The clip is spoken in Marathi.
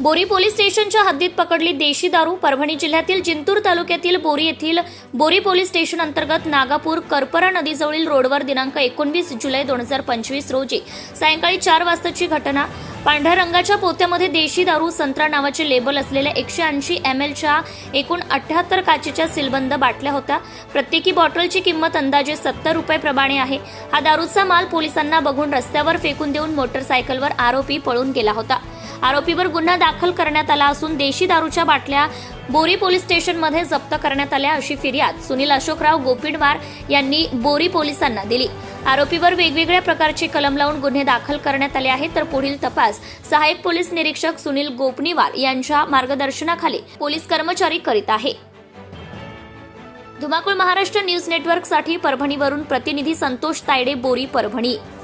बोरी पोलीस स्टेशनच्या हद्दीत पकडली देशी दारू परभणी जिल्ह्यातील जिंतूर तालुक्यातील बोरी येथील बोरी पोलीस स्टेशन अंतर्गत नागापूर करपरा नदीजवळील रोडवर दिनांक एकोणवीस जुलै दोन हजार पंचवीस रोजी सायंकाळी चार वाजताची घटना. पांढऱ्या रंगाच्या पोत्यामध्ये देशी दारू संत्रा नावाचे लेबल असलेल्या एकशे ऐंशी एम एलच्या एकूण अठ्याहत्तर काचेच्या सिलबंद बाटल्या होत्या. प्रत्येकी बॉटलची किंमत अंदाजे सत्तर रुपये प्रमाणे आहे. हा दारूचा माल पोलिसांना बघून रस्त्यावर फेकून देऊन मोटरसायकलवर आरोपी पळून गेला होता. आरोपीवर गुन्हा दाखल करण्यात आला असून देशी दारूच्या बाटल्या बोरी पोलीस स्टेशनमध्ये जप्त करण्यात आल्या अशी फिर्याद सुनील अशोकराव गोपिडवार यांनी बोरी पोलिसांना दिली. आरोपीवर वेगवेगळ्या प्रकारचे कलम लावून गुन्हे दाखल करण्यात आले आहेत तर पुढील तपास सहाय्यक पोलीस निरीक्षक सुनील गोपनीवार यांच्या मार्गदर्शनाखाली पोलीस कर्मचारी करीत आहे. धुमाकूळ महाराष्ट्र न्यूज नेटवर्कसाठी परभणीवरून प्रतिनिधी संतोष तायडे बोरी परभणी.